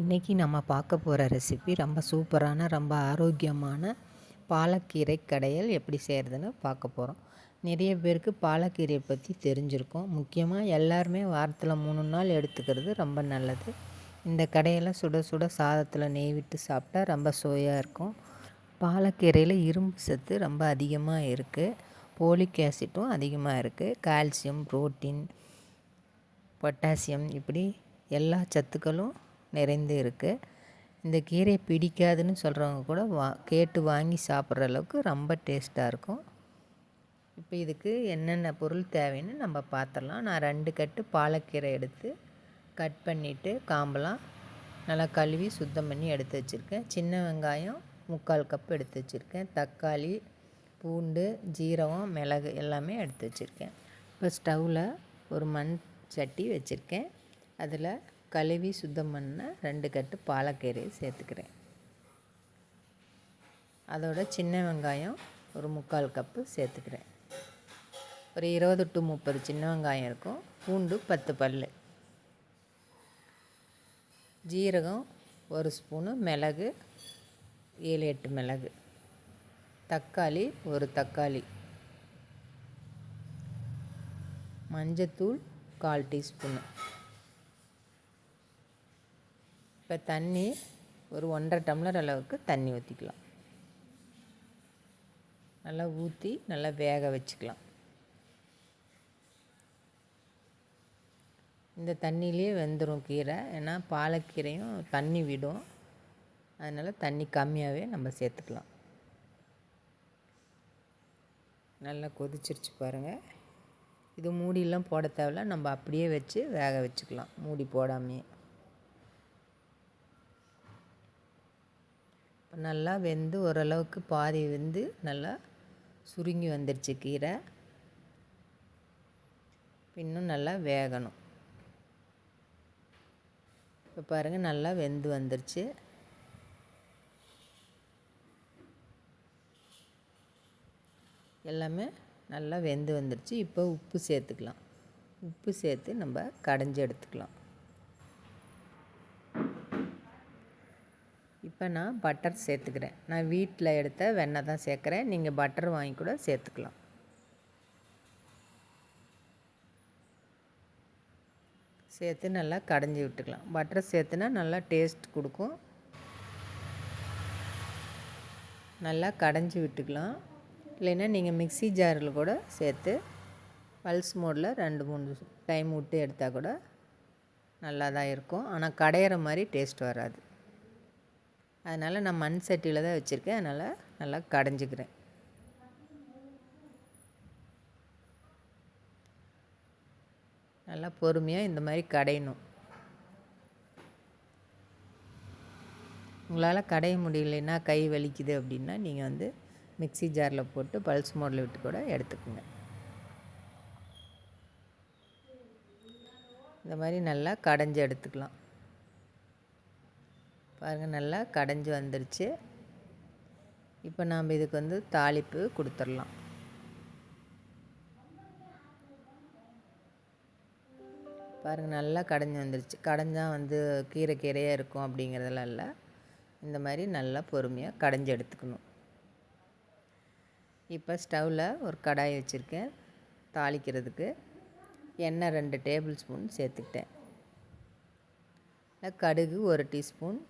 இன்றைக்கி நம்ம பார்க்க போகிற ரெசிபி ரொம்ப சூப்பரான ரொம்ப ஆரோக்கியமான பாலக்கீரை கடையல் எப்படி செய்கிறதுன்னு பார்க்க போகிறோம் நிறைய பேருக்கு பாலக்கீரையை பற்றி தெரிஞ்சிருக்கோம். முக்கியமாக எல்லாருமே வாரத்தில் மூணு நாள் எடுத்துக்கிறது ரொம்ப நல்லது. இந்த கடையெல்லாம் சுட சுட சாதத்தில் நெய் விட்டு சாப்பிட்டா ரொம்ப சுவையாக இருக்கும். பாலக்கீரையில் இரும்பு சத்து ரொம்ப அதிகமாக இருக்குது போலிக் ஆசிட்டும் அதிகமாக இருக்குது கால்சியம் புரோட்டீன் பொட்டாசியம் இப்படி எல்லா சத்துக்களும் நிறைந்து இருக்குது இந்த கீரை பிடிக்காதுன்னு சொல்கிறவங்க கூட வா கேட்டு வாங்கி சாப்பிட்ற அளவுக்கு ரொம்ப டேஸ்ட்டாக இருக்கும். இப்போ இதுக்கு என்னென்ன பொருள் தேவைன்னு நம்ம பார்த்துடலாம் நான் ரெண்டு கட்டு பாலக்கீரை எடுத்து கட் பண்ணிவிட்டு காம்பெல்லாம் நல்லா கழுவி சுத்தம் பண்ணி எடுத்து வச்சுருக்கேன். சின்ன வெங்காயம் முக்கால் கப் எடுத்து வச்சுருக்கேன். தக்காளி பூண்டு ஜீரகம் மிளகு எல்லாமே எடுத்து வச்சுருக்கேன். இப்போ ஸ்டவ்வில் ஒரு மண் சட்டி வச்சுருக்கேன். அதில் கழுவி சுத்தம் பண்ண ரெண்டு கட்டு பாலக்கீரையை சேர்த்துக்கிறேன். அதோட சின்ன வெங்காயம் ஒரு முக்கால் கப்பு சேர்த்துக்கிறேன். ஒரு இருபது டு முப்பது சின்ன வெங்காயம் இருக்கும். பூண்டு பத்து பல் ஜீரகம் ஒரு ஸ்பூனு மிளகு ஏழு எட்டு மிளகு. தக்காளி ஒரு தக்காளி. மஞ்சத்தூள் கால் டீஸ்பூனு. இப்போ தண்ணி ஒரு ஒன்றரை டம்ளர் அளவுக்கு தண்ணி ஊற்றிக்கலாம் நல்லா ஊற்றி நல்லா வேக வச்சுக்கலாம். இந்த தண்ணியிலே வெந்துடும் கீரை. ஏன்னா பாலக்கீரையும் தண்ணி விடும். அதனால் தண்ணி கம்மியாகவே நம்ம சேர்த்துக்கலாம். நல்லா கொதிச்சிருச்சு பாருங்கள் இது மூடியெல்லாம் போட தேவையில்ல. நம்ம அப்படியே வச்சு வேக வச்சுக்கலாம். மூடி போடாமையே. இப்போ நல்லா வெந்து ஓரளவுக்கு பாதி வெந்து நல்லா சுருங்கி வந்துடுச்சு கீரை. இன்னும் நல்லா வேகணும். இப்போ பாருங்கள் நல்லா வெந்து வந்துருச்சு. எல்லாமே நல்லா வெந்து வந்துருச்சு. இப்போ உப்பு சேர்த்துக்கலாம். உப்பு சேர்த்து நம்ம கடைஞ்சி எடுத்துக்கலாம். இப்போ நான் பட்டர் சேர்த்துக்கிறேன். நான் வீட்டில் எடுத்த வெண்ணெய் தான் சேர்க்குறேன். நீங்கள் பட்டர் வாங்கி கூட சேர்த்துக்கலாம். சேர்த்து நல்லா கடைஞ்சி விட்டுக்கலாம். பட்டர் சேர்த்துனா நல்லா டேஸ்ட் கொடுக்கும். நல்லா கடைஞ்சி விட்டுக்கலாம். இல்லைன்னா நீங்கள் மிக்சி ஜாரில் கூட சேர்த்து பல்ஸ் மோடில் ரெண்டு மூணு டைம் விட்டு எடுத்தால் கூட நல்லா தான் இருக்கும். ஆனால் கடையிற மாதிரி டேஸ்ட் வராது. அதனால் நான் மண் சட்டியில் தான் வச்சுருக்கேன். அதனால் நல்லா கடைஞ்சிக்கிறேன். நல்லா பொறுமையாக இந்த மாதிரி கடையணும். உங்களால் கடைய முடியலைன்னா கை வலிக்குது அப்படின்னா நீங்கள் வந்து மிக்சி ஜாரில் போட்டு பல்ஸ் மோடில் விட்டு கூட எடுத்துக்கோங்க. இந்த மாதிரி நல்லா கடைஞ்சி எடுத்துக்கலாம். பாருங்கள் நல்லா கடைஞ்சி வந்துருச்சு. இப்போ நாம் இதுக்கு வந்து தாளிப்பு கொடுத்துடலாம். பாருங்கள் நல்லா கடைஞ்சி வந்துருச்சு. கடைஞ்சால் வந்து கீரை கீரையாக இருக்கும் அப்படிங்கிறதெல்லாம் இல்லை. இந்த மாதிரி நல்லா பொறுமையாக கடைஞ்சி எடுத்துக்கணும். இப்போ ஸ்டவ்வில் ஒரு கடாய் வச்சுருக்கேன் தாளிக்கிறதுக்கு. எண்ணெய் ரெண்டு டேபிள் ஸ்பூன் சேர்த்துக்கிட்டேன். கடுகு ஒரு டீஸ்பூன்.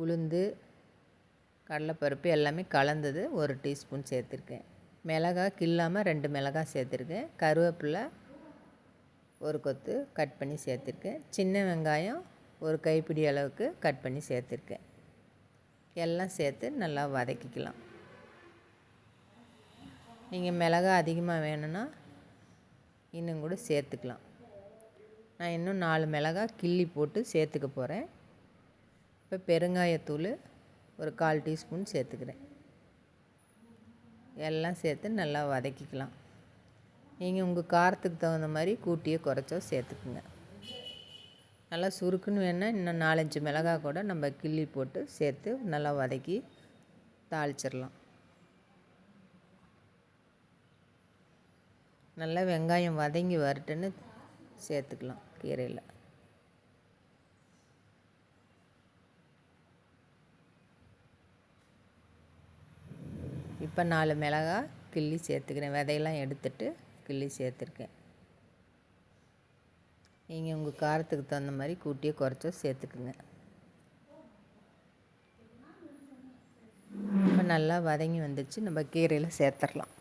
உளுந்து கடலைப்பருப்பு எல்லாமே கலந்தது ஒரு டீஸ்பூன் சேர்த்துருக்கேன். மிளகா கில்லாமல் ரெண்டு மிளகா சேர்த்துருக்கேன். கருவேப்பிலை ஒரு கொத்து கட் பண்ணி சேர்த்துருக்கேன். சின்ன வெங்காயம் ஒரு கைப்பிடி அளவுக்கு கட் பண்ணி சேர்த்துருக்கேன். எல்லாம் சேர்த்து நல்லா வதக்கிக்கலாம். நீங்கள் மிளகா அதிகமாக வேணும்னா இன்னும் கூட சேர்த்துக்கலாம். நான் இன்னும் நாலு மிளகா கிள்ளி போட்டு சேர்த்துக்க போகிறேன் இப்போ பெருங்காயத்தூள் ஒரு கால் டீஸ்பூன் சேர்த்துக்கிறேன். எல்லாம் சேர்த்து நல்லா வதக்கிக்கலாம். நீங்கள் உங்கள் காரத்துக்கு தகுந்த மாதிரி கூட்டியோ குறைச்சோ சேர்த்துக்குங்க. நல்லா சுருக்குன்னு வேணால் இன்னும் நாலஞ்சு மிளகா கூட நம்ம கிள்ளி போட்டு சேர்த்து நல்லா வதக்கி தாளிச்சிடலாம். நல்லா வெங்காயம் வதங்கி வரட்டுன்னு சேர்த்துக்கலாம் கீரையில். இப்போ நாலு மிளகா கிள்ளி சேர்த்துக்கிறேன். விதையெல்லாம் எடுத்துட்டு கிள்ளி சேர்த்துருக்கேன். நீங்கள் உங்கள் காரத்துக்கு தகுந்த மாதிரி கூட்டியே குறைச்சோ சேர்த்துக்குங்க. இப்போ நல்லா வதங்கி வந்துச்சு. நம்ம கீரையில் சேர்த்துடலாம்.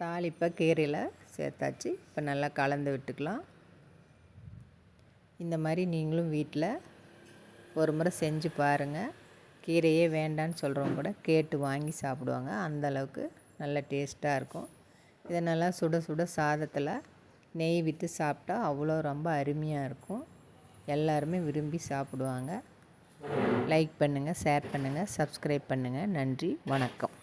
தாளிப்பை கீரையில் சேர்த்தாச்சு. இப்போ நல்லா கலந்து விட்டுக்கலாம். இந்த மாதிரி நீங்களும் வீட்டில் ஒரு முறை செஞ்சு பாருங்கள் கீரையே வேண்டான்னு சொல்கிறவங்க கூட கேட்டு வாங்கி சாப்பிடுவாங்க. அந்தளவுக்கு நல்ல டேஸ்ட்டாக இருக்கும். இதை நல்லா சுட சுட சாதத்தில் நெய் விட்டு சாப்பிட்டா அவ்வளோ ரொம்ப அருமையாக இருக்கும். எல்லாருமே விரும்பி சாப்பிடுவாங்க. லைக் பண்ணுங்கள் ஷேர் பண்ணுங்கள் சப்ஸ்கிரைப் பண்ணுங்கள் நன்றி வணக்கம்.